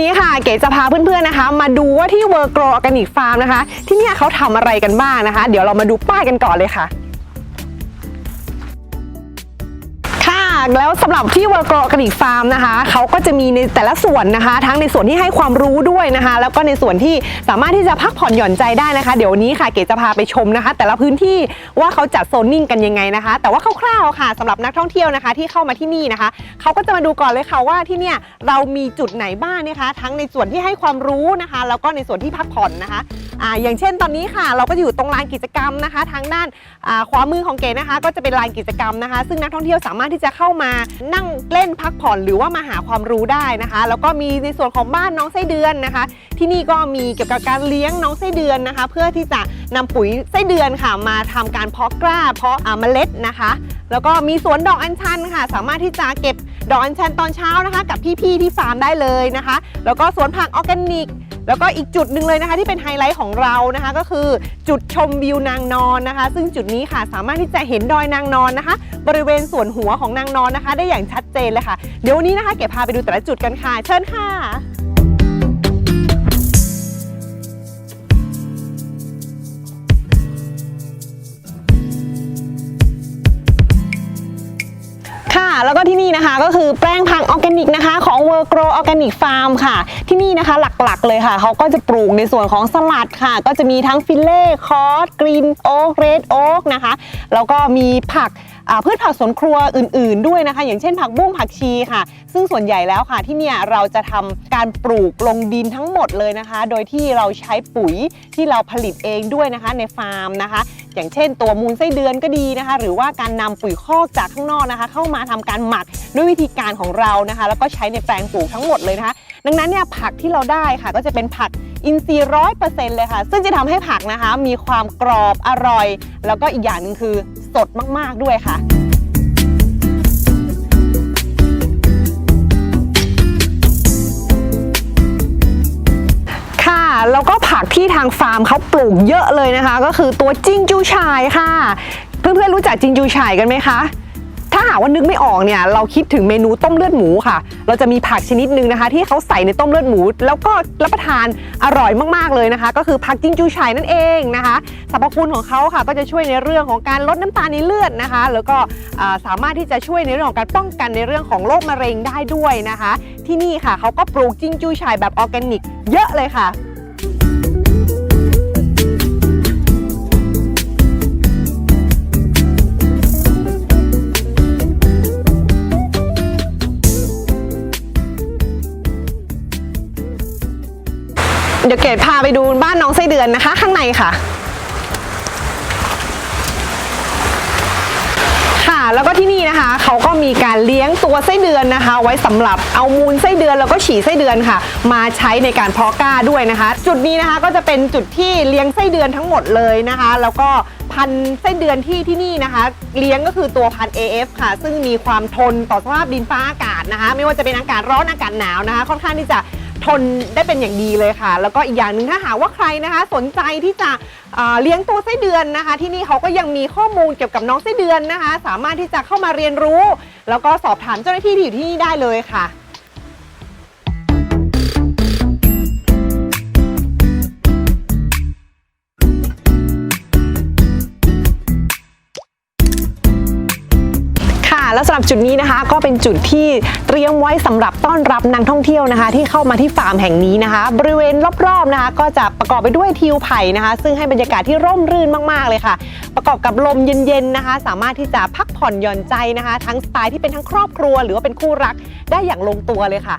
นี้ค่ะเก๋จะพาเพื่อนๆนะคะ มาดูว่าที่เวอร์โกรออร์แกนิกฟาร์มนะคะ ที่เนี่ยเขาทำอะไรกันบ้างนะคะ เดี๋ยวเรามาดูป้ายกันก่อนเลยค่ะ ค่ะแล้วสำหรับที่เวอร์กรออร์แกนิกฟาร์มนะคะเขาก็จะมีในแต่ละส่วนนะคะ ทั้งในส่วนที่ให้ความรู้ด้วยนะคะ แล้วก็ในส่วนที่สามารถที่จะพักผ่อนหย่อนใจได้นะคะ เดี๋ยวนี้ค่ะเก๋จะพาไปชมนะคะ แต่ละพื้นที่ว่าเขาจัดโซนนิ่งกันยังไงนะคะ แต่ว่าคร่าวๆค่ะสำหรับนักท่องเที่ยวนะคะ ที่เข้ามาที่นี่นะคะเขาก็จะมาดูก่อนเลยค่ะว่าที่เนี่ยเรามีจุดไหนบ้างนะคะ ทั้งในส่วนที่ให้ความรู้นะคะ แล้วก็ในส่วนที่พักผ่อนนะคะอ่าอย่างเช่นตอนนี้ค่ะ เราก็อยู่ตรงลานกิจกรรมนะคะ ทางด้านขวามือของเก๋นะคะ ก็จะเป็นลานกิจกรรมนะคะ ซึ่งนักท่องเที่ยวสามารถที่จะเข้ามานั่งเล่นพักผ่อนหรือว่ามาหาความรู้ได้นะคะ แล้วก็มีในส่วนของบ้านน้องไส้เดือนนะคะ ที่นี่ก็มีเกี่ยวกับการเลี้ยงน้องไส้เดือนนะคะ เพื่อที่จะนำปุ๋ยไส้เดือนค่ะมาทำการเพาะกล้าเพาะเมล็ดนะคะ แล้วก็มีสวนดอกอัญชันค่ะ สามารถที่จะเก็บดอกอัญชันตอนเช้านะคะ กับพี่ๆที่ฟาร์มได้เลยนะคะ แล้วก็สวนผักออร์แกนิก แล้วก็อีกจุดหนึ่งเลยนะคะที่เป็นไฮไลท์ของเรานะคะ ก็คือจุดชมวิวนางนอนนะคะ ซึ่งจุดนี้ค่ะสามารถที่จะเห็นดอยนางนอนนะคะ บริเวณส่วนหัวของนางนอนนะคะ ได้อย่างชัดเจนเลยค่ะ เดี๋ยววันนี้นะคะเก๋พาไปดูแต่ละจุดกันค่ะ เชิญค่ะ แล้วก็ที่นี่นะคะก็คือแป้งพังออร์แกนิกนะคะ ของ w o r l d Grow Organic Farm ค่ะ ที่นี่นะคะหลักๆเลยค่ะ เขาก็จะปลูกในส่วนของสลัดค่ะ ก็จะมีทั้งฟิลเล่คอร์สกรีนโอ๊กเรดโอ๊กนะคะ แล้วก็มีผักพืชผักสวนครัวอื่น ๆ ด้วยนะคะ อย่างเช่นผักบุ้งผักชีค่ะ ซึ่งส่วนใหญ่แล้วค่ะที่เนี่ยเราจะทำการปลูกลงดินทั้งหมดเลยนะคะ โดยที่เราใช้ปุ๋ยที่เราผลิตเองด้วยนะคะในฟาร์มนะคะ อย่างเช่น ตัวมูลไส้เดือนก็ดีนะคะ หรือว่าการนำปุ๋ยคอกจากข้างนอกนะคะ เข้ามาทำการหมักด้วยวิธีการของเรานะคะ แล้วก็ใช้ในแปลงปลูกทั้งหมดเลยนะคะ ดังนั้นเนี่ยผักที่เราได้ค่ะ ก็จะเป็นผักอินทรีย์ร้อยเปอร์เซ็นต์เลยค่ะ ซึ่งจะทำให้ผักนะคะ มีความกรอบอร่อย แล้วก็อีกอย่างหนึ่งคือสดมาก ๆด้วยค่ะ แล้วก็ผักที่ทางฟาร์มเขาปลูกเยอะเลยนะคะ ก็คือตัวจิงจูฉ่ายค่ะ เพื่อนๆรู้จักจิงจูฉ่ายกันไหมคะถ้าหากว่านึกไม่ออกเนี่ยเราคิดถึงเมนูต้มเลือดหมูค่ะ เราจะมีผักชนิดหนึ่งนะคะ ที่เขาใส่ในต้มเลือดหมู แล้วก็รับประทานอร่อยมากๆเลยนะคะ ก็คือผักจิงจูฉ่ายนั่นเองนะคะสรรพคุณของเขาค่ะก็จะช่วยในเรื่องของการลดน้ำตาลในเลือดนะคะ แล้วก็สามารถที่จะช่วยในเรื่องของการป้องกันในเรื่องของโรคมะเร็งได้ด้วยนะคะ ที่นี่ค่ะเขาก็ปลูกจิงจูฉ่ายแบบออร์แกนิก เยอะเลยค่ะ เดี๋ยวเกดพาไปดูบ้านน้องไส้เดือนนะคะ ข้างในค่ะ ค่ะแล้วก็ที่นี่นะคะเขาก็มีการเลี้ยงตัวไส้เดือนนะคะ ไว้สำหรับเอามูลไส้เดือนแล้วก็ฉี่ไส้เดือนค่ะ มาใช้ในการเพาะกล้าด้วยนะคะ จุดนี้นะคะก็จะเป็นจุดที่เลี้ยงไส้เดือนทั้งหมดเลยนะคะ แล้วก็พันไส้เดือนที่ที่นี่นะคะ เลี้ยงก็คือตัวพัน AF ค่ะ ซึ่งมีความทนต่อสภาพดินฟ้าอากาศนะคะ ไม่ว่าจะเป็นอากาศร้อนอากาศหนาวนะคะ ค่อนข้างที่จะ ทนได้เป็นอย่างดีเลยค่ะ แล้วก็อีกอย่างหนึ่งถ้าหากว่าใครนะคะ สนใจที่จะเอ่อเลี้ยงตัวไส้เดือนนะคะ ที่นี่เขาก็ยังมีข้อมูลเกี่ยวกับน้องไส้เดือนนะคะ สามารถที่จะเข้ามาเรียนรู้ แล้วก็สอบถามเจ้าหน้าที่ที่อยู่ที่นี่ได้เลยค่ะ รับจุดนี้นะคะ ก็เป็นจุดที่เตรียมไว้สำหรับต้อนรับนักท่องเที่ยวนะคะ ที่เข้ามาที่ฟาร์มแห่งนี้นะคะ บริเวณรอบๆนะคะ ก็จะประกอบไปด้วยทิวไผ่นะคะ ซึ่งให้บรรยากาศที่ร่มรื่นมากๆเลยค่ะ ประกอบกับลมเย็นๆนะคะ สามารถที่จะพักผ่อนหย่อนใจนะคะ ทั้งสไตล์ที่เป็นทั้งครอบครัว หรือว่าเป็นคู่รักได้อย่างลงตัวเลยค่ะ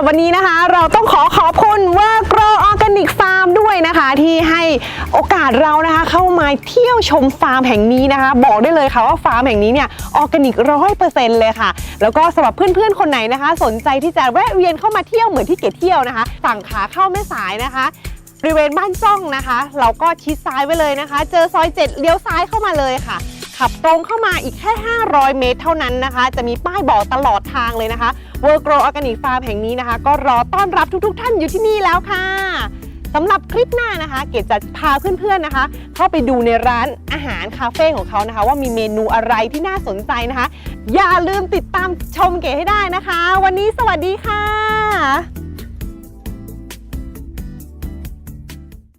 ำหรับวันนี้นะคะ เราต้องขอขอบคุณว่า Grow Organic Farm ด้วยนะคะ ที่ให้โอกาสเรานะคะเข้ามาเที่ยวชมฟาร์มแห่งนี้นะคะ บอกได้เลยค่ะว่าฟาร์มแห่งนี้เนี่ยออร์แกนิกร้อยเปอร์เซ็นต์เลยค่ะ แล้วก็สำหรับเพื่อนๆคนไหนนะคะ สนใจที่จะแวะเวียนเข้ามาเที่ยวเหมือนที่เก๋เที่ยวนะคะฝั่งขาเข้าแม่สายนะคะบริเวณบ้านจ้องนะคะ เราก็ชิดซ้ายไว้เลยนะคะ เจอซอย7เลี้ยวซ้ายเข้ามาเลยค่ะ ขับตรงเข้ามาอีกแค่ 500 เมตรเท่านั้นนะคะ จะมีป้ายบอกตลอดทางเลยนะคะ World Grow Organic Farm แห่งนี้นะคะ ก็รอต้อนรับทุกๆ ท่านอยู่ที่นี่แล้วค่ะสำหรับคลิปหน้านะคะ เกดจะพาเพื่อนๆนะคะ เข้าไปดูในร้านอาหารคาเฟ่ของเขานะคะ ว่ามีเมนูอะไรที่น่าสนใจนะคะ อย่าลืมติดตามชมเก๋ให้ได้นะคะ วันนี้สวัสดีค่ะ